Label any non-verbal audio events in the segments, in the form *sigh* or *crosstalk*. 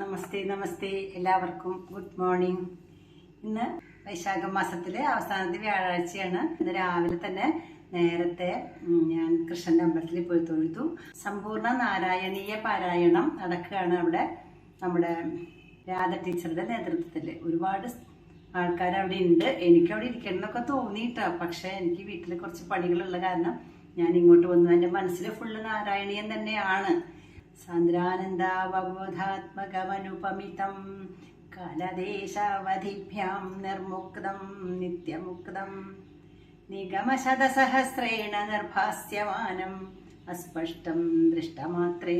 നമസ്തേ നമസ്തേ എല്ലാവർക്കും. Good morning ഇന്ന് വൈശാഖ മാസത്തിലെ അവസാനത്തെ വ്യാഴാഴ്ചയാണ്. ഇന്ന് രാവിലെ തന്നെ നേരത്തെ ഞാൻ കൃഷ്ണന്റെ അമ്പലത്തിൽ പോയി തൊഴുതു. സമ്പൂർണ നാരായണീയ പാരായണം നടക്കുകയാണ് അവിടെ നമ്മുടെ രാധ ടീച്ചറുടെ നേതൃത്വത്തിൽ. ഒരുപാട് ആൾക്കാർ അവിടെ ഉണ്ട്. എനിക്ക് അവിടെ ഇരിക്കണം എന്നൊക്കെ തോന്നിയിട്ടാ. പക്ഷേ എനിക്ക് വീട്ടിൽ കുറച്ച് പണികളുള്ള കാരണം ഞാൻ ഇങ്ങോട്ട് വന്നു. എന്റെ മനസ്സിൽ ഫുള്ള് നാരായണീയം തന്നെയാണ്. സാന്ദ്രാനന്ദാവബോധാത്മകമനുപമിതം കാലദേശാവധിഭ്യാം നിർമുക്തം നിത്യമുക്തം നിഗമശതസഹസ്രേണ നിർഭാസ്യമാനം അസ്പഷ്ടം ദൃഷ്ടമാത്രേ.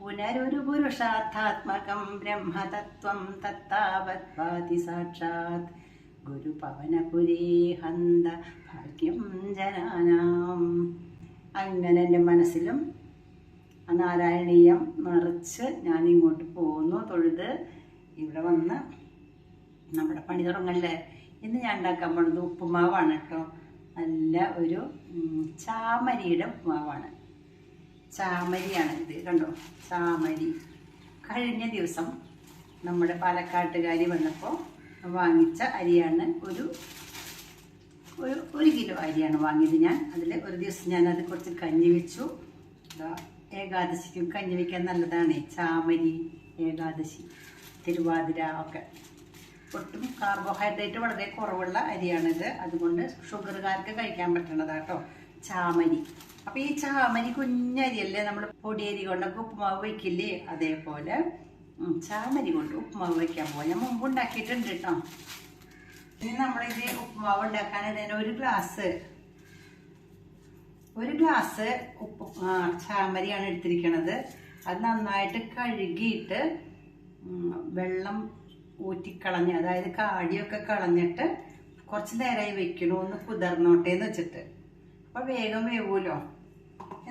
പുനരൊരു പുരുഷാർത്ഥാത്മകം ബ്രഹ്മതത്വം തത്താവത് പാതി സാക്ഷാത് ഗുരുപവനപുരേ ഹന്ത ഭാഗ്യം ജനാനാം. അങ്ങനെ മനസ്സിലും ആ നാരായണീയം നിറച്ച് ഞാൻ ഇങ്ങോട്ട് പോകുന്നു. തൊഴുത് ഇവിടെ വന്ന് നമ്മുടെ പണി തുടങ്ങല്ലേ? ഇന്ന് ഞാൻ ഉണ്ടാക്കാൻ പോണത് ഉപ്പുമാവാണ് കേട്ടോ. നല്ല ഒരു ചാമരിയുടെ ഉപ്പുമാവാണ്. ചാമരിയാണ് ഇത് കണ്ടോ? ചാമരി. കഴിഞ്ഞ ദിവസം നമ്മുടെ പാലക്കാട്ടുകാരി വന്നപ്പോൾ വാങ്ങിച്ച അരിയാണ് ഒരു ഒരു ഒരു കിലോ അരിയാണ് വാങ്ങിയത് ഞാൻ. അതിൽ ഒരു ദിവസം ഞാനത് കുറച്ച് കഞ്ഞി വെച്ചു. ഏകാദശിക്കും കഞ്ഞി വയ്ക്കാൻ നല്ലതാണ്. ചാമരി ഏകാദശി തിരുവാതിര ഒക്കെ. ഒട്ടും കാർബോഹൈഡ്രേറ്റ് വളരെ കുറവുള്ള അരിയാണിത്. അതുകൊണ്ട് ഷുഗറുകാർക്ക് കഴിക്കാൻ പറ്റണതാട്ടോ. ചാമരി. അപ്പോൾ ഈ ചാമരി കുഞ്ഞരിയല്ലേ നമ്മൾ പൊടിയരി കൊണ്ടൊക്കെ ഉപ്പുമാവ് വയ്ക്കില്ലേ അതേപോലെ ചാമരി കൊണ്ട് ഉപ്പുമാവ് വയ്ക്കാൻ പോകാം ഞാൻ മുമ്പ് ഉണ്ടാക്കിയിട്ടുണ്ട് കേട്ടോ ഇനി നമ്മളിത് ഉപ്പുമാവ് ഉണ്ടാക്കാൻ ഒരു ഗ്ലാസ് ഒരു ഗ്ലാസ് ഉപ്പ് ചാമ്പരിയാണ് ചാമരിയാണ് എടുത്തിരിക്കണത്. അത് നന്നായിട്ട് കഴുകിയിട്ട് വെള്ളം ഊറ്റിക്കളഞ്ഞ് അതായത് കാടിയൊക്കെ കളഞ്ഞിട്ട് കുറച്ച് നേരമായി വെക്കണു ഒന്ന് കുതിർന്നോട്ടെ എന്ന് വെച്ചിട്ട്. അപ്പോൾ വേഗം വേവൂലോ?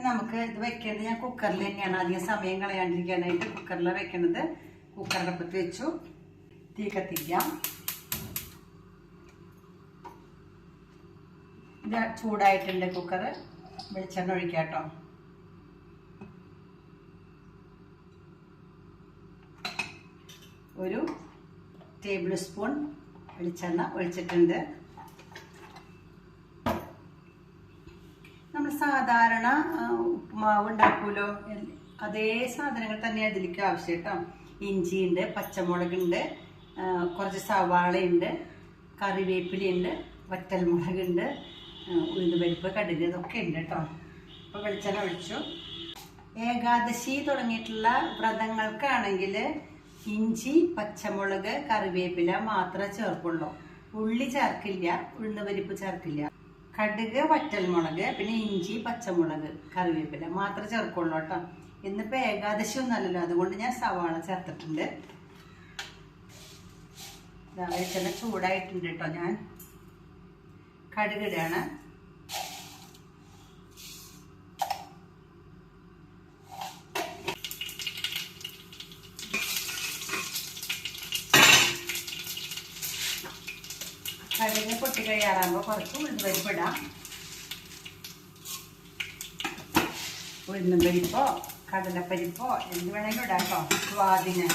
നമുക്ക് ഇത് വെക്കേണ്ടത് ഞാൻ കുക്കറിൽ തന്നെയാണ് അധികം സമയം കളയാണ്ടിരിക്കാനായിട്ട് കുക്കറിൽ വെക്കണത്. കുക്കറിനപ്പത്ത് വെച്ചു. തീ കത്തിക്കാം ചൂടായിട്ടുണ്ട് കുക്കർ വെളിച്ചെണ്ണ ഒഴിക്കാം കേട്ടോ ഒരു ടേബിൾ സ്പൂൺ വെളിച്ചെണ്ണ ഒഴിച്ചിട്ടുണ്ട്. നമ്മൾ സാധാരണ ഉപ്പുമാവ് ഉണ്ടാക്കുമല്ലോ. അതേ സാധനങ്ങൾ തന്നെ അതിലേക്ക് ആവശ്യം കേട്ടോ ഇഞ്ചിയുണ്ട് പച്ചമുളകുണ്ട് കുറച്ച് സവാളയുണ്ട് കറിവേപ്പിലയുണ്ട് വറ്റൽമുളകുണ്ട് ഉഴുന്നുപരിപ്പ് കടുക് ഇതൊക്കെ ഉണ്ട് കേട്ടോ അപ്പോൾ വെളിച്ചെണ്ണ ഒഴിച്ചു. ഏകാദശി തുടങ്ങിയിട്ടുള്ള വ്രതങ്ങൾക്കാണെങ്കിൽ ഇഞ്ചി പച്ചമുളക് കറിവേപ്പില മാത്രമേ ചേർക്കുള്ളൂ. ഉള്ളി ചേർക്കില്ല ഉഴുന്നുപരിപ്പ് ചേർക്കില്ല. കടുക് വറ്റൽമുളക് പിന്നെ ഇഞ്ചി പച്ചമുളക് കറിവേപ്പില മാത്രമേ ചേർക്കുള്ളൂ കേട്ടോ ഇന്നിപ്പോൾ ഏകാദശി ഒന്നല്ലല്ലോ അതുകൊണ്ട് ഞാൻ സവാള ചേർത്തിട്ടുണ്ട്. വെളിച്ചെണ്ണ ചൂടായിട്ടുണ്ട് കേട്ടോ ഞാൻ. കടുകിടാണ്. കടുക് പൊട്ടി കഴിയാറാകുമ്പോൾ കുറച്ച് ഉഴുന്നുപരിപ്പ് ഇടാം. ഉഴുന്നുപരിപ്പോ കടലപ്പരിപ്പോ എന്ത് വേണമെങ്കിലും ഇടാം കേട്ടോ സ്വാദിന്.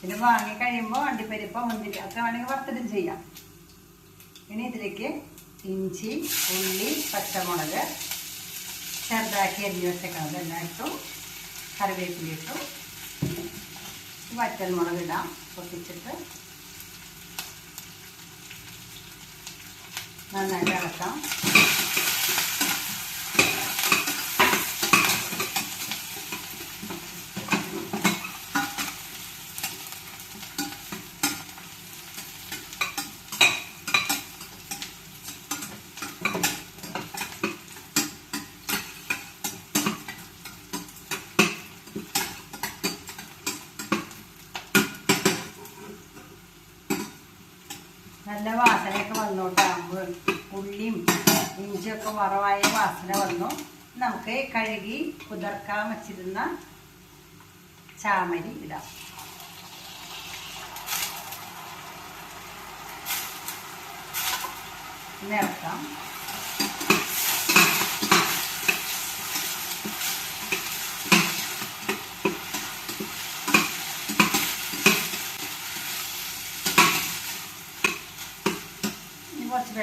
പിന്നെ വാങ്ങി കഴിയുമ്പോൾ അണ്ടിപ്പരിപ്പോ മുന്തിരി ഒക്കെ വേണമെങ്കിൽ വർത്തനം ചെയ്യാം. ഇനി ഇതിലേക്ക് ഇഞ്ചി ഉള്ളി പച്ചമുളക് ചെറുതാക്കി അരിഞ്ഞ് വെച്ചേക്കണം. അതെല്ലാം ഇട്ടു. കറിവേപ്പില ഇട്ടു. വറ്റൽമുളക് ഇടാം. പൊട്ടിച്ചിട്ട് നന്നായിട്ട് ഇളക്കാം. നല്ല വാസനയൊക്കെ വന്നോട്ടാകുമ്പോൾ ഉള്ളിയും ഇഞ്ചിയൊക്കെ വറവായ വാസന വന്നു. നമുക്ക് കഴുകി കുതിർക്കാൻ വച്ചിരുന്ന ചാമരി ഇടാം. നിറക്കാം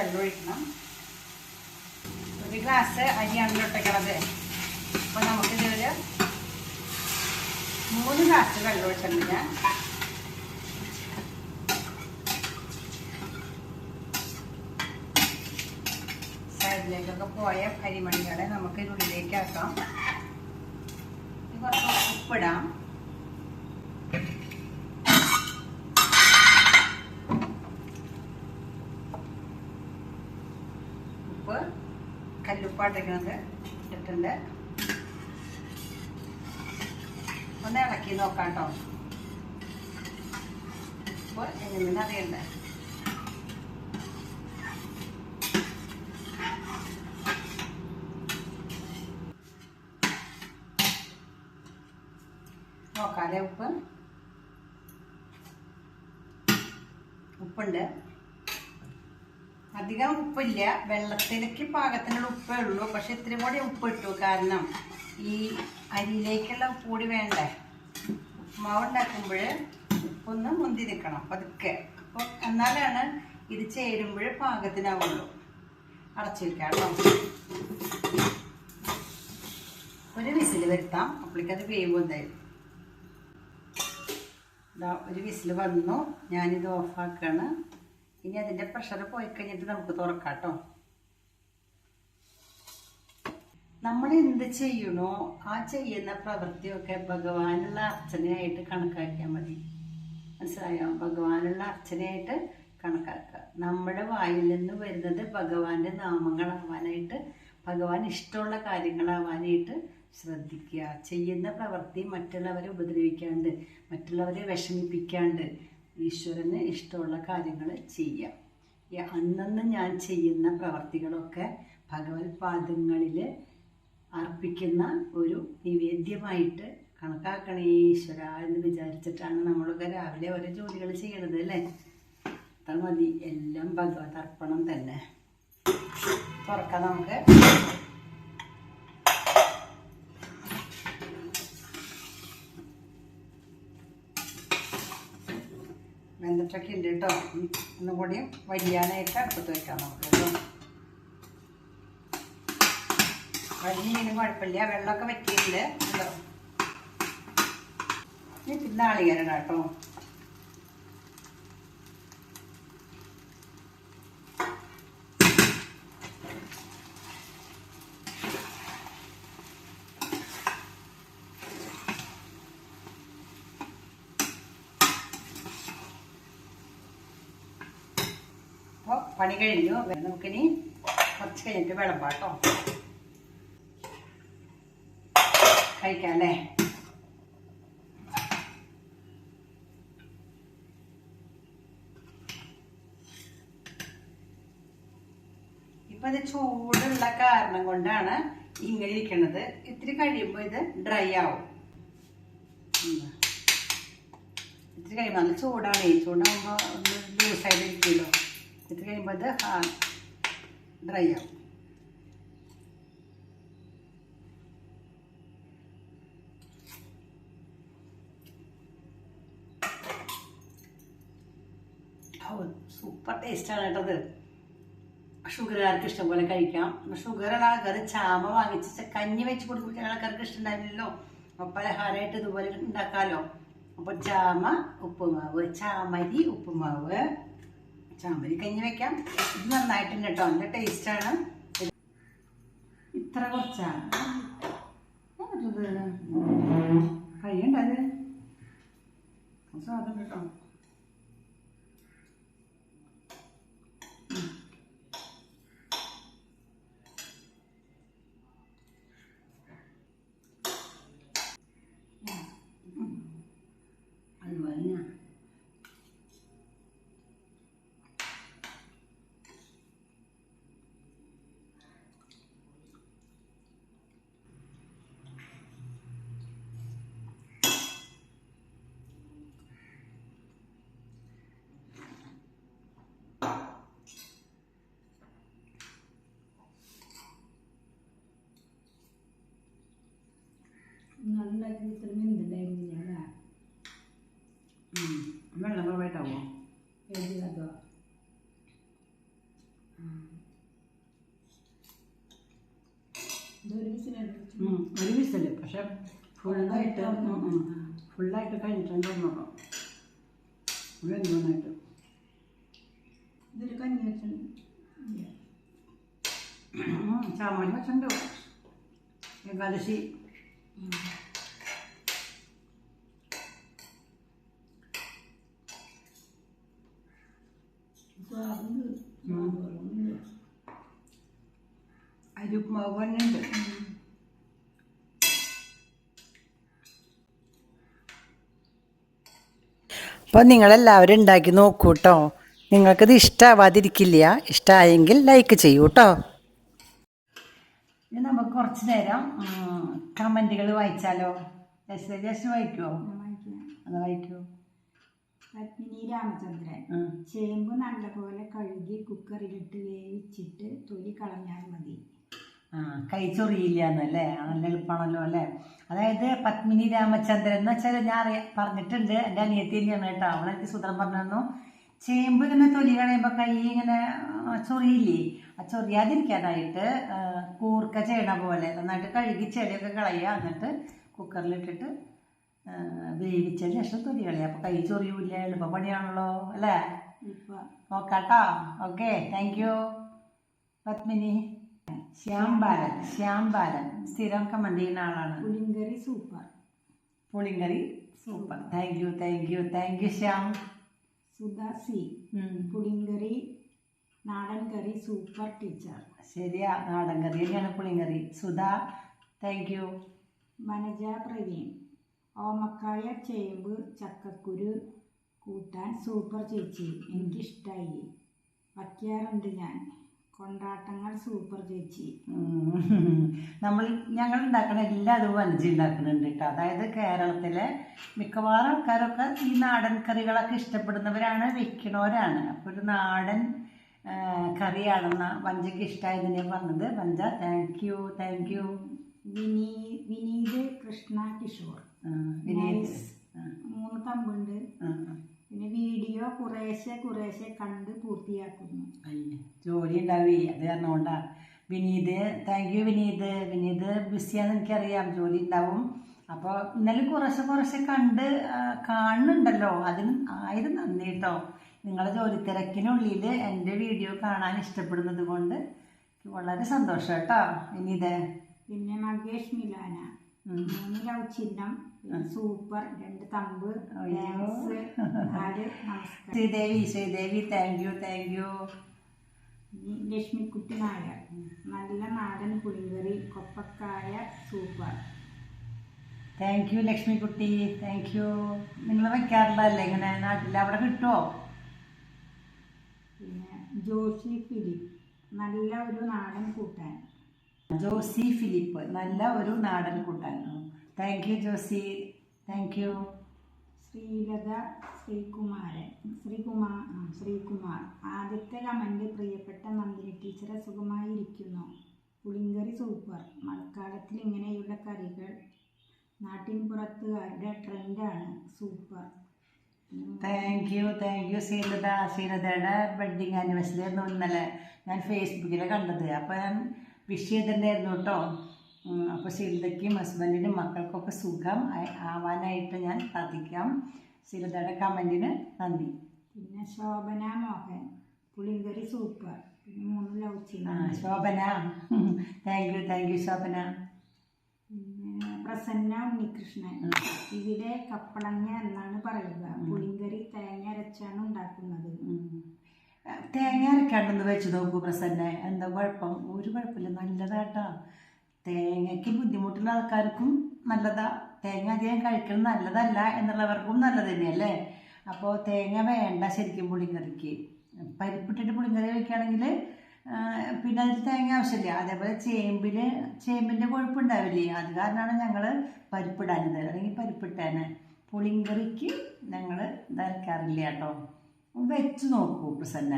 കുറച്ച് വെള്ളം ഒഴിക്കണം ഒരു ഗ്ലാസ് അരിയാണ് ഇട്ടേക്കണത് അപ്പോൾ നമുക്കിതൊരു മൂന്ന് ഗ്ലാസ് വെള്ളം ഒഴിച്ചിട്ടുണ്ട് ഞാൻ. സൈഡിലേക്കൊക്കെ പോയ അരിമണികളെ നമുക്ക് ഇതിനുള്ളിലേക്ക് ആക്കാം കുറച്ച് ഉപ്പിടാം ഉപ്പ് കല്ലുപ്പാട്ടിരിക്കുന്നത് ഇട്ടിട്ടുണ്ട്. ഒന്ന് ഇളക്കി നോക്കാം കേട്ടോ ഉപ്പ് എങ്ങനെയാണ് അറിയണ്ടേ? അധികം ഉപ്പില്ല. വെള്ളത്തിലേക്ക് പാകത്തിനുള്ള ഉപ്പേ ഉള്ളൂ. പക്ഷെ ഇത്തിരി കൂടി ഉപ്പ് ഇട്ടു. കാരണം ഈ അരിയിലേക്കുള്ള ഉപ്പ് കൂടി വേണ്ടേ? ഉപ്പുമാവ് ഉണ്ടാക്കുമ്പോൾ ഉപ്പൊന്ന് മുന്തി നിൽക്കണം പതുക്കെ. അപ്പോൾ എന്നാലാണ് ഇത് ചേരുമ്പോൾ പാകത്തിനാവുള്ളൂ. അടച്ചു വെക്കാം ഒരു വിസിൽ വരുത്താം. അപ്പോഴേക്കത് വേവും എന്തായാലും. ഒരു വിസിൽ വന്നു. ഞാനിത് ഓഫാക്കാണ്. ഇനി അതിന്റെ പ്രഷർ പോയി കഴിഞ്ഞിട്ട് നമുക്ക് തുറക്കാം കേട്ടോ നമ്മൾ എന്ത് ചെയ്യണോ ആ ചെയ്യുന്ന പ്രവൃത്തിയൊക്കെ ഭഗവാനുള്ള അർച്ചനയായിട്ട് കണക്കാക്കിയാൽ മതി. മനസ്സിലായോ? ഭഗവാനുള്ള അർച്ചനയായിട്ട് കണക്കാക്കുക. നമ്മുടെ വായിൽ നിന്ന് വരുന്നത് ഭഗവാന്റെ നാമങ്ങളാവാനായിട്ട് ഭഗവാൻ ഇഷ്ടമുള്ള കാര്യങ്ങളാവാനായിട്ട് ശ്രദ്ധിക്കുക. ചെയ്യുന്ന പ്രവൃത്തി മറ്റുള്ളവരെ ഉപദ്രവിക്കാണ്ട് മറ്റുള്ളവരെ വിഷമിപ്പിക്കാണ്ട് ഈശ്വരന് ഇഷ്ടമുള്ള കാര്യങ്ങൾ ചെയ്യാം. അന്നന്ന് ഞാൻ ചെയ്യുന്ന പ്രവർത്തികളൊക്കെ ഭഗവത് പാദങ്ങളിൽ അർപ്പിക്കുന്ന ഒരു നിവേദ്യമായിട്ട് കണക്കാക്കണേ ഈശ്വര എന്ന് വിചാരിച്ചിട്ടാണ് നമ്മളൊക്കെ രാവിലെ ഓരോ ജോലികൾ ചെയ്യണത് അല്ലേ? അത്ര മതി. എല്ലാം ഭഗവത് അർപ്പണം തന്നെ. തുറക്കാം നമുക്ക്. വെന്തിട്ടൊക്കെ ഉണ്ട് കേട്ടോ. ഒന്നും കൂടിയും വലിയാനായിട്ട് അടുപ്പത്ത് വെക്കാം നമുക്ക് കേട്ടോ. വലിഞ്ഞിനും കുഴപ്പമില്ല. വെള്ളമൊക്കെ വറ്റിയിട്ടുണ്ട്. കേട്ടോ പിന്നെ ആളികരണം കേട്ടോ അപ്പോൾ പണി കഴിഞ്ഞു. നമുക്കിനി കുറച്ച് കഴിഞ്ഞിട്ട് വിളമ്പാട്ടോ. കഴിക്കാം അല്ലേ ഇപ്പൊ ഇത് ചൂടുള്ള കാരണം കൊണ്ടാണ് ഇങ്ങനെ ഇരിക്കുന്നത് ഇത്തിരി കഴിയുമ്പോൾ ഇത് ഡ്രൈ ആവും. ഇത്തിരി കഴിയുമ്പോൾ നല്ല ചൂടാണ്. ഈ ചൂടാകുമ്പോൾ ഒന്ന് ഇരിക്കുമല്ലോ. ഇത്തിരി കഴിയുമ്പോൾ ഇത് ഡ്രൈ ആവും. സൂപ്പർ ടേസ്റ്റാണ് കേട്ടത് ഷുഗറുകാർക്ക് ഇഷ്ടം പോലെ കഴിക്കാം. ഷുഗറുള്ള ആൾക്കാർ ചാമ വാങ്ങിച്ച് കഞ്ഞി വെച്ച് കൊടുക്കുമ്പോൾ ആൾക്കാർക്ക് ഇഷ്ടമുണ്ടാവില്ലല്ലോ. അപ്പോൾ പലഹാരമായിട്ട് ഇതുപോലെ ഉണ്ടാക്കാമല്ലോ അപ്പോൾ ചാമ ഉപ്പുമാവ് ചാമരി ഉപ്പുമാവ്. ചാമരി കഞ്ഞി വെക്കാം. ഇത് നന്നായിട്ടുണ്ട് കേട്ടോ. നല്ല ടേസ്റ്റാണ് ഇത്ര കുറച്ചാണ്. കഴിയണ്ടത് സ്വാദം കേട്ടോ ഇത്ര മിന്തുണ്ടായിരുന്നു ഞാൻ വെള്ളം കുറവായിട്ടാവോ? എഴുതിയതോ ഒരു വിസൽ പക്ഷെ ഫുള്ളായിട്ട് ഫുള്ളായിട്ട് കഴിഞ്ഞിട്ടുണ്ട് നോക്കാം വെന്തോന്നായിട്ട് ഇതിൽ കഞ്ഞി വെച്ചിട്ടുണ്ട്. ചാമോൻ വെച്ചിട്ടുണ്ടാവും ഏകാദശി. അരിപ്പുമാവ് തന്നെ ഉണ്ട് അപ്പോൾ നിങ്ങളെല്ലാവരും ഉണ്ടാക്കി നോക്കൂ കേട്ടോ നിങ്ങൾക്കത് ഇഷ്ടമാവാതിരിക്കില്ല ഇഷ്ടമായെങ്കിൽ ലൈക്ക് ചെയ്യൂ കേട്ടോ ഇനി നമുക്ക് കുറച്ച് നേരം കമന്റുകൾ വായിച്ചാലോ? ജസ്റ്റ് ജസ്റ്റ് വായിക്കുമോ അത് വായിക്കുമോ പത്മിനി രാമചന്ദ്രൻ. ചേമ്പ് നല്ലപോലെ കഴുകി കുക്കറിലിട്ട് വേവിച്ചിട്ട് തൊലി കളഞ്ഞാൽ മതി. കൈ ചൊറിയില്ല എന്നല്ലേ ആ, നല്ല എളുപ്പമാണല്ലോ അല്ലേ? അതായത് പത്മിനി രാമചന്ദ്രൻ എന്ന് വെച്ചാൽ ഞാൻ അറിയാം പറഞ്ഞിട്ടുണ്ട്. എന്റെ അനിയത്തി തന്നെയാണ് കേട്ടോ. അവളെ സൂത്രം പറഞ്ഞു തന്നു ചേമ്പ് ഇങ്ങനെ തൊലി കളയുമ്പോൾ കൈ ഇങ്ങനെ ആ, ചൊറിയില്ലേ? ആ ചൊറിയാതിരിക്കാനായിട്ട് കൂർക്ക ചെയ്യണ പോലെ നന്നായിട്ട് കഴുകി ചെടിയൊക്കെ കളയുക. എന്നിട്ട് കുക്കറിലിട്ടിട്ട് ആ, വേവിച്ചതിന് ശേഷം തൊലി കളയുക. അപ്പോൾ കൈ ചൊറിയൂല എളുപ്പ പണിയാണല്ലോ അല്ലേ? നോക്കാട്ടോ. Okay thank you Padmini. Shyam Balan Shyam Balan സ്ഥിരം ചെയ്യുന്ന ആളാണ്. പുളിങ്കറി super. പുളിങ്കറി super. Thank you thank you thank you Shyam. Sudha C. പുളിങ്കറി നാടൻ കറി സൂപ്പർ ടീച്ചർ. ശരിയാ നാടൻ കറി തന്നെയാണ് പുളിങ്കറി. Sudha thank you Manaja Praveen. ഓമക്കായ ചേമ്പ് ചക്കക്കുരു കൂട്ടാൻ സൂപ്പർ ചേച്ചി. എനിക്കിഷ്ടായി. വയ്ക്കാറുണ്ട് ഞാൻ. കൊണ്ടാട്ടങ്ങൾ സൂപ്പർ ചേച്ചി. നമ്മൾ ഞങ്ങൾ ഉണ്ടാക്കുന്ന എല്ലാ അതും വനജി ഉണ്ടാക്കുന്നുണ്ട് കേട്ടോ. അതായത് കേരളത്തിലെ മിക്കവാറും ആൾക്കാരൊക്കെ ഈ നാടൻ കറികളൊക്കെ ഇഷ്ടപ്പെടുന്നവരാണ് വെക്കണവരാണ് അപ്പോൾ ഒരു നാടൻ കറിയാണെന്ന വഞ്ചയ്ക്ക് ഇഷ്ടമായതിനെ പറഞ്ഞത്. Vancha thank you thank you Vini Vineeth Krishna Kishore. Vineeth. മൂന്ന് തമ്പുണ്ട്. പിന്നെ വീഡിയോ കുറേശ്ശെ കുറേശ്ശെ കണ്ട് പൂർത്തിയാക്കുന്നു. ജോലി ഉണ്ടാവി അത് കാരണം കൊണ്ടാ വിനീത് താങ്ക് യു വിനീത്. വിനീത് ബിസിയാന്ന് എനിക്കറിയാം ജോലി ഉണ്ടാവും. അപ്പോൾ ഇന്നലെ കുറേശ്ശെ കുറേശ്ശെ കണ്ട് കാണുന്നുണ്ടല്ലോ. അതിന് ആയിരം നന്ദി കേട്ടോ. നിങ്ങളെ ജോലി തിരക്കിനുള്ളിൽ എന്റെ വീഡിയോ കാണാൻ ഇഷ്ടപ്പെടുന്നത് കൊണ്ട് വളരെ സന്തോഷം കേട്ടോ വിനീത്. പിന്നെ മകേഷ് മിലാന. മൂന്ന് ലവ് ചിഹ്നം. സൂപ്പർ. രണ്ട് thumb Sreedevi Sreedevi thank you thank you Lakshmikutty Nair. നല്ല നാടൻ പുളിങ്കറി കൊപ്പക്കായ super. Thank you Lakshmikutty. Thank you നിങ്ങൾ വയ്ക്കാറില്ലല്ലേ ഇങ്ങനെ നാട്ടിൽ അവിടെ കിട്ടുമോ പിന്നെ ജോഷി ഫിലിപ്പ്. നല്ല ഒരു നാടൻ കൂട്ടാൻ. ജോസി ഫിലിപ്പ്. നല്ല ഒരു നാടൻ കൂട്ടാൻ. Thank you Josi. Thank you Sreelatha Sreekumaran. Sreekumar Sreekumar. ആദ്യത്തെ കമന്റ് പ്രിയപ്പെട്ട നന്ദിനി ടീച്ചറെ സുഖമായിരിക്കുന്നു. പുളിങ്കറി സൂപ്പർ. മഴക്കാലത്തിൽ ഇങ്ങനെയുള്ള കറികൾ നാട്ടിൻപുറത്തുകാരുടെ ട്രെൻഡാണ് super. Thank you thank you Sreelatha. ശ്രീലതയുടെ wedding anniversary ആയിരുന്നു ഇന്നലെ. ഞാൻ ഫേസ്ബുക്കിൽ കണ്ടത്. അപ്പോൾ ഞാൻ വിഷ് ചെയ്തിട്ടുണ്ടായിരുന്നു കേട്ടോ. അപ്പോൾ ശീലതയ്ക്കും ഹസ്ബൻഡിനും മക്കൾക്കൊക്കെ സുഖം. ആവാനായിട്ട് ഞാൻ പ്രാർത്ഥിക്കാം. ശീലതയുടെ കമന്റിന് നന്ദി. പിന്നെ ശോഭന മോഹൻ. പുളിങ്കറി സൂപ്പർ. മൂന്ന് ലവ് ആ, Shobhana. Thank you thank you Shobhana. Prasanna Unnikrishnan. ഇവിടെ കപ്പളങ്ങ എന്നാണ് പറയുക. പുളിങ്കറി തേങ്ങ അരച്ചാണ് ഉണ്ടാക്കുന്നത്. തേങ്ങ അരക്കാണ്ടൊന്ന് വെച്ച് നോക്കൂ പ്രസന്ന. എന്താ കുഴപ്പം? ഒരു കുഴപ്പമില്ല. നല്ലതാട്ടാ. തേങ്ങയ്ക്ക് ബുദ്ധിമുട്ടുള്ള ആൾക്കാർക്കും നല്ലതാ. തേങ്ങ അധികം കഴിക്കുന്നത് നല്ലതല്ല എന്നുള്ളവർക്കും നല്ലത് തന്നെയല്ലേ? അപ്പോൾ തേങ്ങ വേണ്ട ശരിക്കും പുളിങ്കറിക്ക് പരിപ്പിട്ടിട്ട് പുളിങ്കറി വയ്ക്കുകയാണെങ്കിൽ പിന്നെ അതിൽ തേങ്ങ ആവശ്യമില്ല. അതേപോലെ ചേമ്പിൽ ചേമ്പിന്റെ കൊഴുപ്പുണ്ടാവില്ലേ? അത് കാരണമാണ് ഞങ്ങൾ പരിപ്പിടാനത് അല്ലെങ്കിൽ പരിപ്പിട്ടാന് പുളിങ്കറിക്ക് ഞങ്ങൾ ഇതരക്കാറില്ല കേട്ടോ. വെച്ച് നോക്കൂ പ്രസന്ന.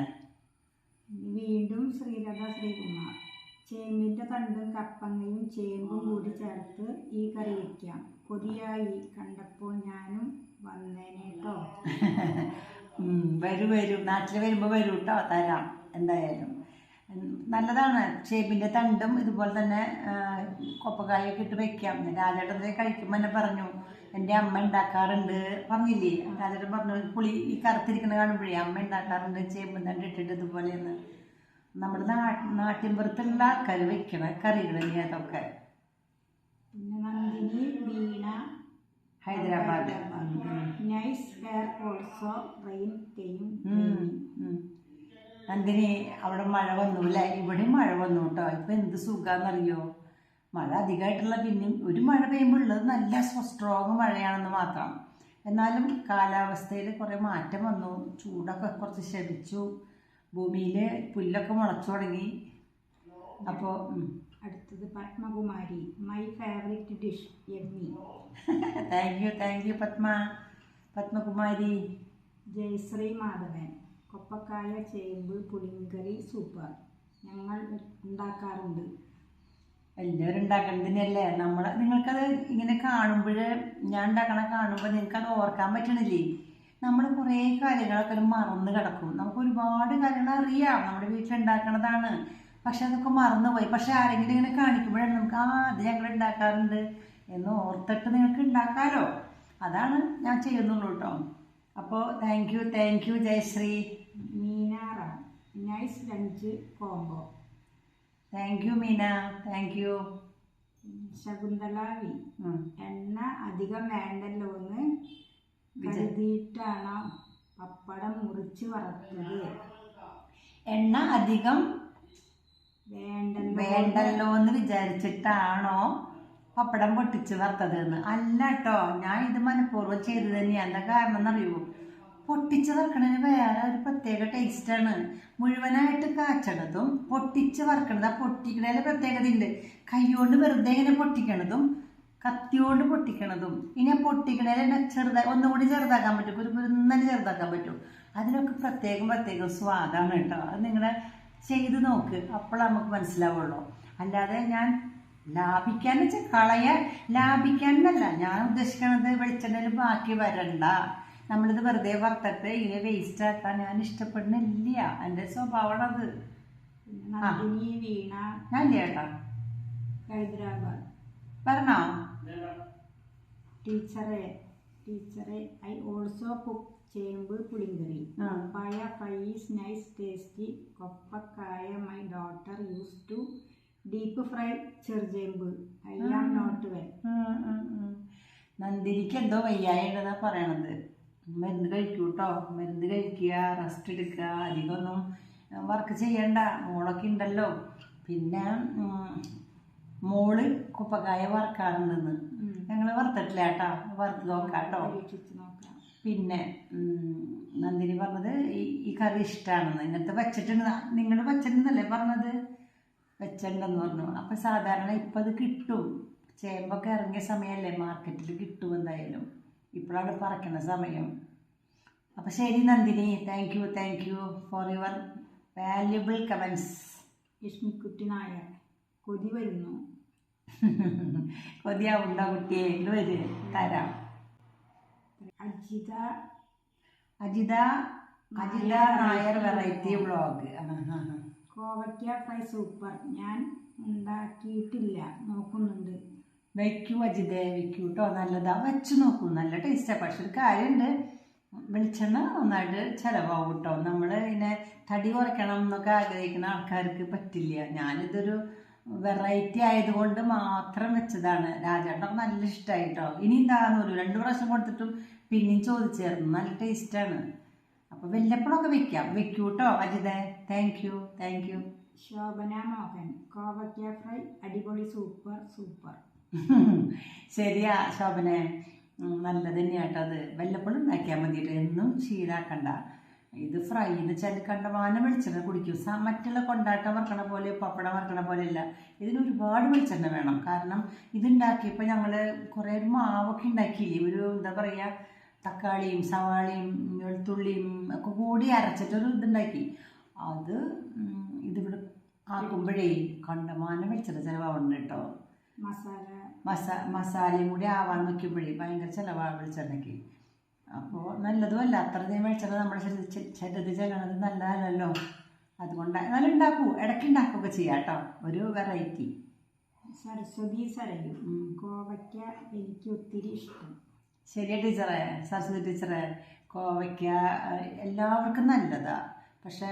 വീണ്ടും ശ്രീലത ശ്രീകുമാർ. ചേമ്പിന്റെ തണ്ടും കപ്പങ്ങയും ചേമ്പും കൂടി ചേർത്ത് ഈ കറി വയ്ക്കാം കൊതിയായി കണ്ടപ്പോൾ ഞാനും വന്നേനേട്ടോ *laughs* ഉം, വരൂ വരൂ. നാട്ടിൽ വരുമ്പോൾ വരും കേട്ടോ തരാം എന്തായാലും. നല്ലതാണ്. ചേമ്പിന്റെ തണ്ടും ഇതുപോലെ തന്നെ കൊപ്പക്കായൊക്കെ ഇട്ട് വെക്കാം. രാജേട്ടൻ കഴിക്കുമ്പോൾ എന്നെ പറഞ്ഞു എന്റെ അമ്മ ഉണ്ടാക്കാറുണ്ട് പറഞ്ഞില്ലേ? രാജേട്ടൻ പറഞ്ഞു പുളി ഈ കറുത്തിരിക്കുന്ന കാണുമ്പോഴേ അമ്മ ഉണ്ടാക്കാറുണ്ട് ചേമ്പും തണ്ട് ഇട്ടിട്ട് ഇതുപോലെയെന്ന് നമ്മുടെ നാ നാട്ടിൻപുറത്തുള്ള ആൾക്കാർ വെക്കണ കറികൾ തന്നെയാണ് അതൊക്കെ. പിന്നെ Nandini Veena Hyderabad. Nice here also rain. Nandini അവിടെ മഴ വന്നു അല്ലേ ഇവിടെ മഴ വന്നു കേട്ടോ ഇപ്പൊ എന്ത് സുഖാന്നറിയോ? മഴ അധികമായിട്ടുള്ള പിന്നെയും ഒരു മഴ പെയ്യുമ്പോൾ ഉള്ളത് നല്ല സ്ട്രോങ് മഴയാണെന്ന് മാത്രം. എന്നാലും കാലാവസ്ഥയിൽ കുറേ മാറ്റം വന്നു. ചൂടൊക്കെ കുറച്ച് ശമിച്ചു. ഭൂമിയിൽ പുല്ലൊക്കെ മുളച്ചു തുടങ്ങി. അപ്പോൾ അടുത്തത് Padmakumari my favourite dish Emmy thank you thank you Padma. Padmakumari. Jayasree Madhavan കൊപ്പക്കായ ചേമ്പ് പുളിങ്കറി സൂപ്പർ ഞങ്ങൾ ഉണ്ടാക്കാറുണ്ട്. എല്ലാവരും ഉണ്ടാക്കണതിനല്ലേ നമ്മൾ നിങ്ങൾക്കത് ഇങ്ങനെ കാണുമ്പോൾ ഞാൻ ഉണ്ടാക്കണ കാണുമ്പോൾ നിങ്ങൾക്കത് ഓർക്കാൻ പറ്റണില്ലേ? നമ്മൾ കുറേ കാര്യങ്ങളൊക്കെ മറന്ന് കിടക്കും. നമുക്ക് ഒരുപാട് കാര്യങ്ങൾ അറിയാം. നമ്മുടെ വീട്ടിലുണ്ടാക്കണതാണ് പക്ഷെ അതൊക്കെ മറന്നുപോയി പക്ഷെ ആരെങ്കിലും ഇങ്ങനെ കാണിക്കുമ്പോഴാണ് നമുക്ക് ആ അത് ഞങ്ങൾ ഉണ്ടാക്കാറുണ്ട് എന്ന് ഓർത്തിട്ട് നിങ്ങൾക്ക് ഉണ്ടാക്കാമല്ലോ അതാണ് ഞാൻ ചെയ്യുന്നുള്ളൂ കേട്ടോ അപ്പോൾ thank you thank you Jayasree. മീനാറ nice lunch combo. Thank you Meena. Thank you Shakuntala V എണ്ണ അധികം വേണ്ടല്ലോ എന്ന് കരുതിയിട്ടാണോ പപ്പടം മുറിച്ച് വറുത്തത്. എണ്ണ അധികം വേണ്ടല്ലോ എന്ന് വിചാരിച്ചിട്ടാണോ പപ്പടം പൊട്ടിച്ച് വറുത്തത് എന്ന് അല്ല കേട്ടോ ഞാൻ ഇത് മനഃപൂർവം ചെയ്ത് തന്നെയാണ് എന്താ കാരണം എന്നറിയൂ പൊട്ടിച്ച് വറുക്കണതിന് വേറെ ഒരു പ്രത്യേക ടേസ്റ്റാണ് മുഴുവനായിട്ട് കാച്ചണതും പൊട്ടിച്ച് വറുക്കണത് ആ പൊട്ടിക്കണതിൽ പ്രത്യേകത ഉണ്ട് കൈകൊണ്ട് വെറുതെ ഇങ്ങനെ പൊട്ടിക്കണതും കത്തിയോണ്ട് പൊട്ടിക്കണതും. ഇനി ആ പൊട്ടിക്കണതിൽ ചെറുതാ ഒന്നുകൂടി ചെറുതാക്കാൻ പറ്റും. ഒരു കുരുന്നനെ ചെറുതാക്കാൻ പറ്റും. അതിനൊക്കെ പ്രത്യേകം പ്രത്യേകം സ്വാദാണ് കേട്ടോ. അത് നിങ്ങളെ ചെയ്ത് നോക്ക്. അപ്പോൾ നമുക്ക് മനസ്സിലാവുള്ളൂ. അല്ലാതെ ഞാൻ ലാഭിക്കാൻ വെച്ചാൽ കളയാൻ ലാഭിക്കാൻ എന്നല്ല. ഞാൻ ഉദ്ദേശിക്കുന്നത് വെളിച്ചെണ്ണയിൽ ബാക്കി വരണ്ട. നമ്മളിത് വെറുതെ വറുത്തിട്ട് ഇങ്ങനെ വേസ്റ്റ് ആക്കാൻ ഞാൻ ഇഷ്ടപ്പെടുന്നില്ല. എന്റെ സ്വഭാവമാണ് അത്. വീണ ഞാൻ ചേട്ടാ ഹൈദരാബാദ്. പറഞ്ഞോ ടീച്ചറെ ടീച്ചറെ ഐ ഓൾസോ കുക്ക് ചേമ്പ് പുളിങ്കറി. Papaya fry is nice tasty കൊപ്പക്കായ my daughter use to deep fry ചെറുചേമ്പ്. I am. Not well. നന്ദിനിക്ക് എന്തോ വയ്യായിട്ടതാ പറയണത്. മരുന്ന് കഴിക്കൂ കേട്ടോ മരുന്ന് കഴിക്കുക റെസ്റ്റ് എടുക്കുക അധികമൊന്നും വർക്ക് ചെയ്യണ്ട. മോളൊക്കെ ഉണ്ടല്ലോ പിന്നെ മോൾ കുപ്പക്കായ വറക്കാറുണ്ടെന്ന്. ഞങ്ങൾ വറുത്തിട്ടില്ല കേട്ടോ. വറുത്ത് നോക്കാം കേട്ടോ. പിന്നെ നന്ദിനി പറഞ്ഞത് ഈ ഈ കറി ഇഷ്ടമാണെന്ന് ഇങ്ങനത്തെ വെച്ചിട്ടുണ്ട് നിങ്ങൾ വെച്ചിട്ടുണ്ടല്ലേ പറഞ്ഞത്? വെച്ചിട്ടുണ്ടെന്ന് പറഞ്ഞു. അപ്പം സാധാരണ ഇപ്പം അത് കിട്ടും. ചേമ്പൊക്കെ ഇറങ്ങിയ സമയമല്ലേ മാർക്കറ്റിൽ കിട്ടും എന്തായാലും. ഇപ്പോഴാണ് പറക്കണ സമയം. അപ്പം ശരി Nandini. Thank you thank you for your valuable comments Lakshmikutty Nair. കൊതി വരുന്നു. കൊതിയാവുണ്ടോ കുട്ടിയെ ഇങ്ങ് വരെ. തരാം. Ajitha. Ajitha Ajitha Nair variety vlog. കോവയ്ക്ക ഫ്രൈ സൂപ്പർ. ഞാൻ ഉണ്ടാക്കിയിട്ടില്ല. നോക്കുന്നുണ്ട്. വെക്കൂ അജിതേ വെക്കൂ കേട്ടോ നല്ലതാ. വെച്ച് നോക്കൂ. നല്ല ടേസ്റ്റാണ് പക്ഷെ ഒരു കാര്യമുണ്ട് വെളിച്ചെണ്ണ നന്നായിട്ട് ചിലവാകും കേട്ടോ നമ്മൾ ഇതിനെ തടി കുറയ്ക്കണം എന്നൊക്കെ ആഗ്രഹിക്കുന്ന ആൾക്കാർക്ക് പറ്റില്ല. ഞാനിതൊരു വെറൈറ്റി ആയതുകൊണ്ട് മാത്രം വെച്ചതാണ്. രാജേട്ടൻ നല്ല ഇഷ്ടമായി കേട്ടോ ഇനി എന്താണെന്ന് രണ്ട് പ്രാവശ്യം കൊടുത്തിട്ടും പിന്നെയും ചോദിച്ചായിരുന്നു നല്ല ടേസ്റ്റാണ് അപ്പോൾ വല്ലപ്പോഴൊക്കെ വെക്കാം. വെക്കൂ കേട്ടോ അജിതേ? Thank you thank you Shobhana Mohan കോവയ്ക്ക ഫ്രൈ അടിപൊളി സൂപ്പർ സൂപ്പർ. *laughs* ശരിയാ ശോഭനെ. നല്ലത് തന്നെയാട്ടോ അത്. വല്ലപ്പോഴും ഉണ്ടാക്കിയാൽ മതിയിട്ട് എന്നും ശീലാക്കണ്ട. ഇത് ഫ്രൈ ചെയ്ത് വെച്ചാൽ കണ്ടമാനം വെളിച്ചെണ്ണ കുടിക്കും. മറ്റുള്ള കൊണ്ടാട്ടം വറക്കണ പോലെ പപ്പടം വറക്കണ പോലെ അല്ല. ഇതിന് ഒരുപാട് വെളിച്ചെണ്ണ വേണം. കാരണം ഇതുണ്ടാക്കിയപ്പോൾ ഞങ്ങൾ കുറേ ഒരു മാവൊക്കെ ഉണ്ടാക്കിയില്ലേ? ഒരു എന്താ പറയുക തക്കാളിയും സവാളയും വെളുത്തുള്ളിയും ഒക്കെ കൂടി അരച്ചിട്ടൊരു ഇതുണ്ടാക്കി. അത് ഇതിവിടെ ആക്കുമ്പോഴേ കണ്ടമാനം വെളിച്ചെണ്ണ ചിലവാവുന്നുണ്ട് കേട്ടോ മസാല. മസാ മസാലയും കൂടി ആവാൻ നോക്കുമ്പോഴേ ഭയങ്കര ചിലവാണ് വെളിച്ചെണ്ണയ്ക്ക്. അപ്പോൾ നല്ലതുമല്ല അത്രയും വെളിച്ചെണ്ണ നമ്മുടെ ശരീരത്തിൽ ചെല്ലണത് നല്ലതല്ലല്ലോ. അതുകൊണ്ട് എന്നാലും ഉണ്ടാക്കൂ. ഇടയ്ക്ക് ഉണ്ടാക്കുകയൊക്കെ ചെയ്യാം കേട്ടോ. ഒരു വെറൈറ്റി സരസ്വതി സരയു. കോവയ്ക്ക എനിക്ക് ഒത്തിരി ഇഷ്ടം. ശരിയാ ടീച്ചറെ. സരസ്വതി ടീച്ചറെ കോവയ്ക്ക എല്ലാവർക്കും നല്ലതാ. പക്ഷെ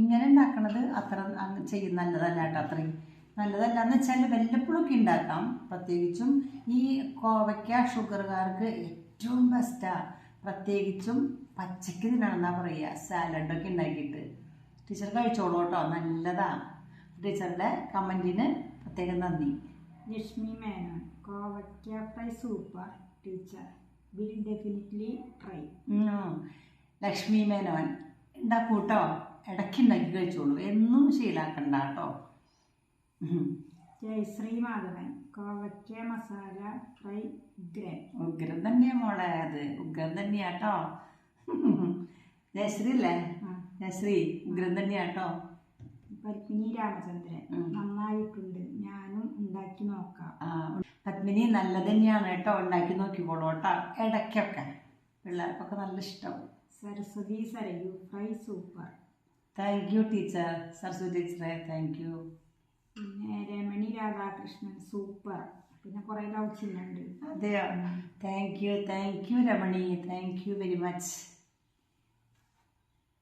ഇങ്ങനെ ഉണ്ടാക്കണത് അത്ര അങ്ങ് ചെയ്യും നല്ലതല്ല കേട്ടോ അത്രയും. നല്ലതല്ല എന്ന് വെച്ചാൽ വല്ലപ്പോഴൊക്കെ ഉണ്ടാക്കാം. പ്രത്യേകിച്ചും ഈ കോവയ്ക്ക ഷുഗറുകാർക്ക് ഏറ്റവും ബെസ്റ്റാ പ്രത്യേകിച്ചും പച്ചക്ക് തിന്നണമെന്നാ പറയുക സാലഡൊക്കെ ഉണ്ടാക്കിയിട്ട്. ടീച്ചർ കഴിച്ചോളൂ കേട്ടോ. നല്ലതാണ് ടീച്ചറുടെ കമന്റിന് പ്രത്യേകം നന്ദി. ലക്ഷ്മി മേനോൻ കോവയ്ക്ക fry super teacher. Will definitely try. Lakshmi Menon ഉണ്ടാക്കൂട്ടോ ഇടയ്ക്ക് ഉണ്ടാക്കി കഴിച്ചോളൂ. എന്നും ശീലാക്കണ്ട കേട്ടോ. ജയശ്രീ മാധവൻ കോവയ്ക്ക മസാല ഫ്രൈ ഉഗ്രൻ. ഉഗ്രൻ തന്നെയാ മോളെ അത്. ഉഗ്രം തന്നെയാട്ടോ ജയശ്രീ അല്ലേ? ജയശ്രീ ഉഗ്രം തന്നെയാട്ടോ പത്മിനി രാമചന്ദ്രൻ നന്നായിട്ടുണ്ട്. ഞാനും ഉണ്ടാക്കി നോക്കാം. പത്മിനി നല്ലത് തന്നെയാണ് കേട്ടോ ഉണ്ടാക്കി നോക്കിക്കോളൂ കേട്ടോ ഇടയ്ക്കൊക്കെ പിള്ളേർക്കൊക്കെ നല്ല ഇഷ്ടം. Saraswathi Sarayu fry super. Thank you teacher. Saraswathi ടീച്ചറെ താങ്ക് യു. പിന്നെ രമണി രാധാകൃഷ്ണൻ സൂപ്പർ. പിന്നെ കുറേ ലവ് ചിഹ്നമുണ്ട് അതെയോ? Thank you thank you Ramani. Thank you very much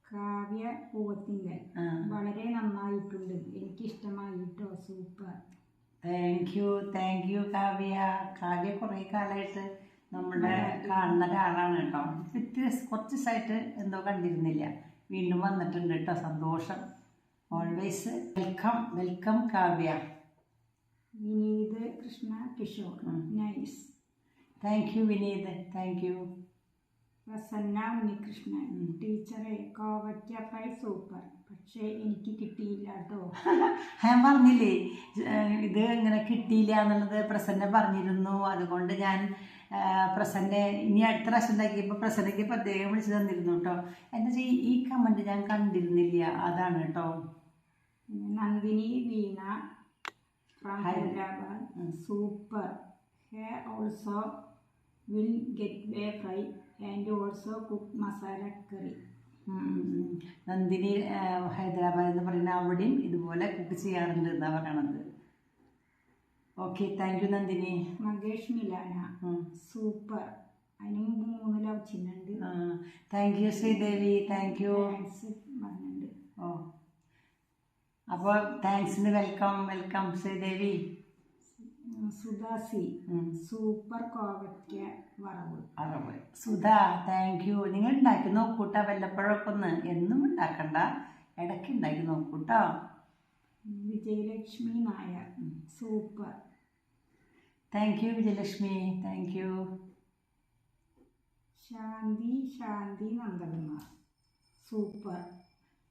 Kavya Poovathinkal വളരെ നന്നായിട്ടുണ്ട്. എനിക്ക് കേട്ടോ super. Thank you thank you Kavya. Kavya കുറേ കാലമായിട്ട് നമ്മുടെ കാണുന്ന ഒരാളാണ് കേട്ടോ. വ്യത്യസ്ത കുറച്ച് ദിവസമായിട്ട് എന്തോ കണ്ടിരുന്നില്ല. വീണ്ടും വന്നിട്ടുണ്ട് കേട്ടോ. സന്തോഷം. Always welcome welcome Kavya Vineeth Krishna Kishore. Nice thank you Vineeth. Thank you Prasanna Unnikrishnan. ടീച്ചറെ കോവയ്ക്ക ഫ്രൈ സൂപ്പർ. പക്ഷേ എനിക്ക് കിട്ടിയില്ല കേട്ടോ. *laughs* ഞാൻ പറഞ്ഞില്ലേ ഇത് ഇങ്ങനെ കിട്ടിയില്ല എന്നുള്ളത് പ്രസന്ന പറഞ്ഞിരുന്നു. അതുകൊണ്ട് ഞാൻ പ്രസന്ന ഇനി അടുത്ത പ്രാവശ്യം ഉണ്ടാക്കിയപ്പോൾ പ്രസന്നയ്ക്ക് പ്രത്യേകം വിളിച്ചു തന്നിരുന്നു കേട്ടോ. എന്താ വെച്ചാൽ ഈ കമന്റ് ഞാൻ കണ്ടിരുന്നില്ല. അതാണ് കേട്ടോ. Nandini Veena from Hyderabad super. He also will get way fry and also cook masala curry. Nandini Hyderabad എന്ന് പറയുന്ന അവിടെയും ഇതുപോലെ കുക്ക് ചെയ്യാറുണ്ട് എന്നാണ് പറയണത്. Okay thank you Nandini. Makesh Milana super. അതിന് മുമ്പ് മൂന്ന് ലവ് ചിഹ്നുണ്ട് ആ, thank you Sreedevi thank you അപ്പോൾ താങ്ക്സിന് വെൽക്കം വെൽക്കം ശ്രീദേവി. സുധാസി സൂപ്പർ കോവയ്ക്ക വറവ്. വറവ്. സുധ താങ്ക് യു നിങ്ങൾ ഉണ്ടാക്കി നോക്കൂട്ടാ വല്ലപ്പോഴൊക്കെ ഒന്ന്. എന്നും ഉണ്ടാക്കണ്ട. ഇടയ്ക്ക് ഉണ്ടാക്കി നോക്കൂട്ടോ Vijayalakshmi Nair super thank you Vijayalakshmi. Thank you Shanthi Shanthi Nandakumar super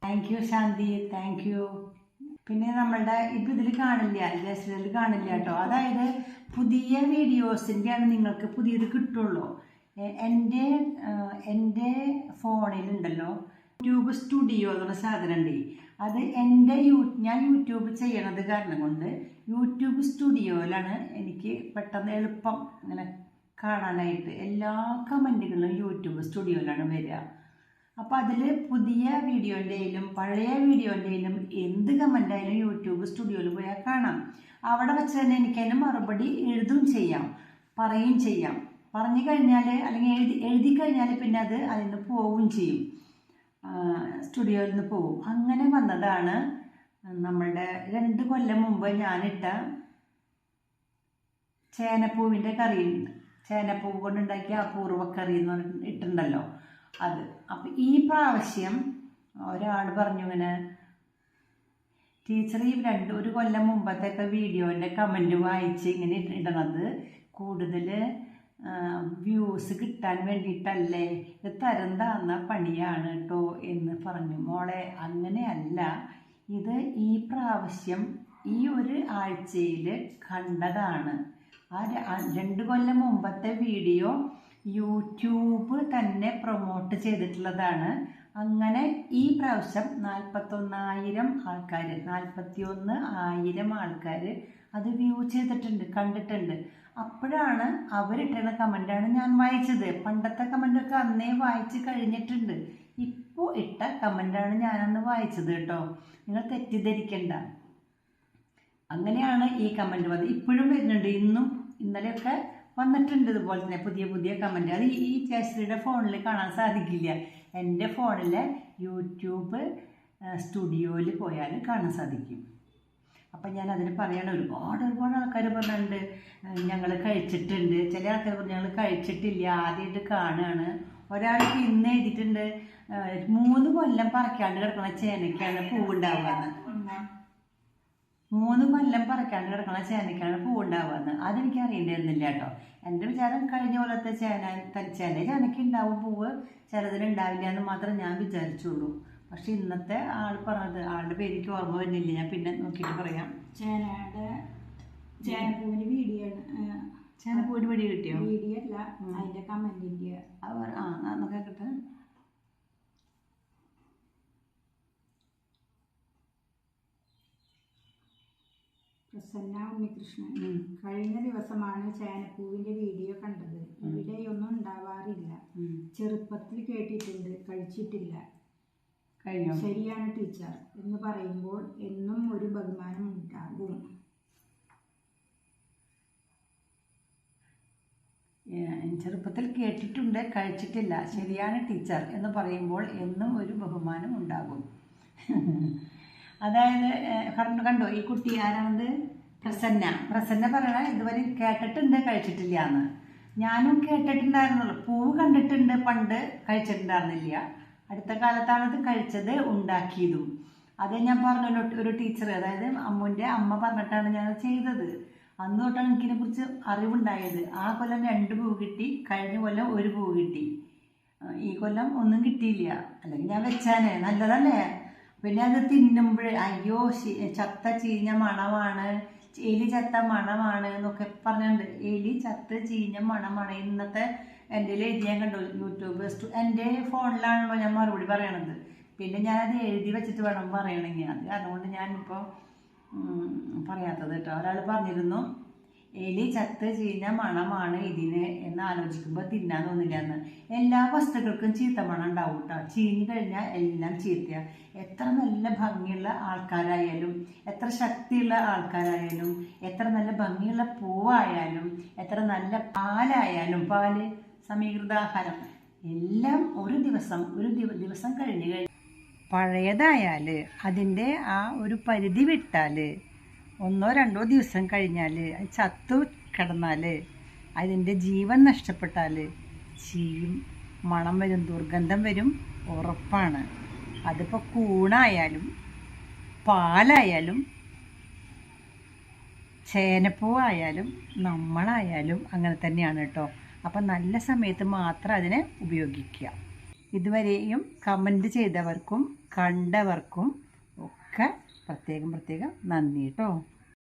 thank you Shanthi. Thank you പിന്നെ നമ്മളുടെ ഇപ്പം ഇതിൽ കാണില്ല ജസ്റ്റിൽ കാണില്ല കേട്ടോ. അതായത് പുതിയ വീഡിയോസിന്റെയാണ് നിങ്ങൾക്ക് പുതിയത് കിട്ടുള്ളൂ. എന്റെ എന്റെ ഫോണിലുണ്ടല്ലോ യൂട്യൂബ് സ്റ്റുഡിയോ എന്നുള്ള സാധനം ഉണ്ട് അത് എന്റെ യൂ ഞാൻ യൂട്യൂബ് ചെയ്യണത് കാരണം കൊണ്ട് യൂട്യൂബ് സ്റ്റുഡിയോയിലാണ് എനിക്ക് പെട്ടെന്ന് എളുപ്പം ഇങ്ങനെ കാണാനായിട്ട് എല്ലാ കമന്റുകളും യൂട്യൂബ് സ്റ്റുഡിയോയിലാണ് വരിക. അപ്പോൾ അതിൽ പുതിയ വീഡിയോന്റെയിലും പഴയ വീഡിയോന്റെയിലും എന്ത് കമന്റായാലും യൂട്യൂബ് സ്റ്റുഡിയോയിൽ പോയാൽ കാണാം. അവിടെ വെച്ച് തന്നെ എനിക്ക് അതിന് മറുപടി എഴുതും ചെയ്യാം പറയും ചെയ്യാം. പറഞ്ഞു കഴിഞ്ഞാൽ അല്ലെങ്കിൽ എഴുതി എഴുതി കഴിഞ്ഞാൽ പിന്നെ അത് അതിൽ നിന്ന് പോവുകയും ചെയ്യും സ്റ്റുഡിയോയിൽ നിന്ന് പോവും. അങ്ങനെ വന്നതാണ് നമ്മളുടെ രണ്ട് കൊല്ലം മുമ്പ് ഞാനിട്ട ചേനപ്പൂവിന്റെ കറി ചേനപ്പൂവ് കൊണ്ടുണ്ടാക്കിയ അപൂർവ കറി എന്ന് പറഞ്ഞിട്ട് ഇട്ടുണ്ടല്ലോ. അത്. അപ്പം ഈ പ്രാവശ്യം ഒരാൾ പറഞ്ഞു ഇങ്ങനെ ടീച്ചർ ഈ രണ്ട് ഒരു കൊല്ലം മുമ്പത്തെ വീഡിയോന്റെ കമന്റ് വായിച്ച് ഇങ്ങനെ ഇടണത് കൂടുതൽ വ്യൂസ് കിട്ടാൻ വേണ്ടിയിട്ടല്ലേ ഇത് തരം താന്ന പണിയാണ് കേട്ടോ എന്ന് പറഞ്ഞു. മോളെ അങ്ങനെയല്ല. ഇത് ഈ പ്രാവശ്യം ഈ ഒരു ആഴ്ചയിൽ കണ്ടതാണ്. ആ രണ്ട് കൊല്ലം മുമ്പത്തെ വീഡിയോ യൂട്യൂബ് തന്നെ പ്രൊമോട്ട് ചെയ്തിട്ടുള്ളതാണ്. അങ്ങനെ ഈ പ്രാവശ്യം നാൽപ്പത്തൊന്നായിരം ആൾക്കാർ നാൽപ്പത്തി ഒന്ന് ആയിരം ആൾക്കാർ അത് വ്യൂ ചെയ്തിട്ടുണ്ട് കണ്ടിട്ടുണ്ട്. അപ്പോഴാണ് അവരിട്ടുന്ന കമന്റാണ് ഞാൻ വായിച്ചത്. പണ്ടത്തെ കമന്റൊക്കെ അന്നേ വായിച്ച് കഴിഞ്ഞിട്ടുണ്ട്. ഇപ്പോൾ ഇട്ട കമന്റാണ് ഞാനന്ന് വായിച്ചത് കേട്ടോ. നിങ്ങൾ തെറ്റിദ്ധരിക്കണ്ട. അങ്ങനെയാണ് ഈ കമന്റ് വന്നത്. ഇപ്പോഴും വരുന്നുണ്ട്. ഇന്നും ഇന്നലെയൊക്കെ വന്നിട്ടുണ്ട് ഇതുപോലെ തന്നെ പുതിയ പുതിയ കമന്റ് അത് ഈ ജയശ്രീയുടെ ഫോണിൽ കാണാൻ സാധിക്കില്ല. എന്റെ ഫോണിലെ യൂട്യൂബ് സ്റ്റുഡിയോയിൽ പോയാൽ കാണാൻ സാധിക്കും. അപ്പം ഞാൻ അതിന് പറയണം. ഒരുപാട് ഒരുപാട് ആൾക്കാർ പറഞ്ഞിട്ടുണ്ട്. ഞങ്ങൾ കഴിച്ചിട്ടുണ്ട്. ചില ആൾക്കാർ പറഞ്ഞു ഞങ്ങൾ കഴിച്ചിട്ടില്ല. ആദ്യമായിട്ട് കാണുകയാണ് ഒരാൾക്ക് ഇന്ന് എഴുതിയിട്ടുണ്ട് മൂന്ന് കൊല്ലം പറക്കാണ്ട് കിടക്കണ ചേനയ്ക്കാണ് പൂവുണ്ടാവുകയെന്ന് മൂന്ന് കൊല്ലം പറിക്കാണ്ട് കിടക്കണ ചേനയ്ക്കാണ് പൂവുണ്ടാവുകയെന്ന് അതെനിക്ക് അറിയേണ്ടിയിരുന്നില്ല കേട്ടോ. എന്റെ വിചാരം കഴിഞ്ഞ കൊല്ലത്തെ ചേന ചില ചേനയ്ക്ക് ഉണ്ടാവും പൂവ് ചിലതിന് ഉണ്ടാവില്ല എന്ന് മാത്രം ഞാൻ വിചാരിച്ചുള്ളൂ. പക്ഷെ ഇന്നത്തെ ആൾ പറഞ്ഞത് ആളുടെ പേര് എനിക്ക് ഓർമ്മ വരുന്നില്ല. ഞാൻ പിന്നെ നോക്കിയിട്ട് പറയാം. ചേനയുടെ ചേനപ്പൂവിന് വീഡിയോ ചേനപ്പൂവിന് വീഡിയോ കിട്ടിയോ? വീഡിയോ അല്ല അതിന്റെ കമന്റിന്റെ ആ നമുക്ക് കേട്ടെ പ്രസന്ന ഉണ്ണികൃഷ്ണൻ. കഴിഞ്ഞ ദിവസമാണ് ചേനപ്പൂവിന്റെ വീഡിയോ കണ്ടത്. ഇവിടെയൊന്നും ഉണ്ടാവാറില്ല. ചെറുപ്പത്തിൽ കേട്ടിട്ടുണ്ട് കഴിച്ചിട്ടില്ല. ശരിയാണ് ടീച്ചർ എന്ന് പറയുമ്പോൾ എന്നും ഒരു ബഹുമാനം ഉണ്ടാകും. ചെറുപ്പത്തിൽ കേട്ടിട്ടുണ്ട് കഴിച്ചിട്ടില്ല. ശരിയാണ് ടീച്ചർ എന്ന് പറയുമ്പോൾ എന്നും ഒരു ബഹുമാനം ഉണ്ടാകും. അതായത് കണ്ടു കണ്ടോ? ഈ കുട്ടി ആരാണത്? പ്രസന്ന. പ്രസന്ന പറയണ ഇതുവരെ കേട്ടിട്ടുണ്ട് കഴിച്ചിട്ടില്ല എന്ന് ഞാനും കേട്ടിട്ടുണ്ടായിരുന്നുള്ളൂ. പൂവ് കണ്ടിട്ടുണ്ട് പണ്ട് കഴിച്ചിട്ടുണ്ടായിരുന്നില്ല. അടുത്ത കാലത്താണ് അത് കഴിച്ചത് ഉണ്ടാക്കിയതും. അത് ഞാൻ പറഞ്ഞല്ലോ ഒരു ടീച്ചർ അതായത് അമ്മുവിന്റെ അമ്മ പറഞ്ഞിട്ടാണ് ഞാൻ ചെയ്തത്. അന്ന് തൊട്ടാണ് എനിക്കിനെ കുറിച്ച് അറിവുണ്ടായത്. ആ കൊല്ലം രണ്ട് പൂവ് കിട്ടി കഴിഞ്ഞ കൊല്ലം ഒരു പൂവ് കിട്ടി. ഈ കൊല്ലം ഒന്നും കിട്ടിയില്ല. അല്ലെങ്കിൽ ഞാൻ വെച്ചാനേ നല്ലതല്ലേ? പിന്നെ അത് തിന്നുമ്പോൾ അയ്യോ ചത്ത ചീഞ്ഞ മണമാണ് എലി ചത്ത മണമാണ് എന്നൊക്കെ പറഞ്ഞിട്ടുണ്ട്. എലി ചത്ത് ചീഞ്ഞ മണമാണ്. ഇന്നത്തെ എന്റെ എഴുതി ഞാൻ കണ്ടു യൂട്യൂബ്. എന്റെ ഫോണിലാണല്ലോ ഞാൻ മറുപടി പറയണത്. പിന്നെ ഞാനത് എഴുതി വെച്ചിട്ട് വേണം പറയണമെങ്കിൽ അത് അതുകൊണ്ട് ഞാനിപ്പോൾ പറയാത്തത് കേട്ടോ. ഒരാൾ പറഞ്ഞിരുന്നു എലി ചത്ത് ചീഞ്ഞ മണമാണ് ഇതിന് എന്ന് ആലോചിക്കുമ്പോൾ തിന്നാൻ തോന്നില്ല എന്ന് എല്ലാ വസ്തുക്കൾക്കും ചീത്ത മണം ഉണ്ടാവും കേട്ടോ ചീഞ്ഞു കഴിഞ്ഞാൽ എല്ലാം ചീത്തയ. എത്ര നല്ല ഭംഗിയുള്ള ആൾക്കാരായാലും എത്ര ശക്തിയുള്ള ആൾക്കാരായാലും എത്ര നല്ല ഭംഗിയുള്ള പൂവായാലും എത്ര നല്ല പാലായാലും പാൽ സമീകൃതാഹാരം എല്ലാം ഒരു ദിവസം ഒരു ദിവസം കഴിഞ്ഞ് കഴിഞ്ഞ് പഴയതായാൽ അതിന്റെ ആ ഒരു പരിധി വിട്ടാൽ ഒന്നോ രണ്ടോ ദിവസം കഴിഞ്ഞാൽ അത് ചത്തു കിടന്നാൽ അതിന്റെ ജീവൻ നഷ്ടപ്പെട്ടാൽ ചീയും മണം വരും ദുർഗന്ധം വരും ഉറപ്പാണ്. അതിപ്പോൾ കൂണായാലും പാലായാലും ചേനപ്പൂവായാലും നമ്മളായാലും അങ്ങനെ തന്നെയാണ് കേട്ടോ. അപ്പം നല്ല സമയത്ത് മാത്രം അതിനെ ഉപയോഗിക്കുക. ഇതുവരെയും കമന്റ് ചെയ്തവർക്കും കണ്ടവർക്കും ഒക്കെ പ്രത്യേകം പ്രത്യേകം നന്ദി കേട്ടോ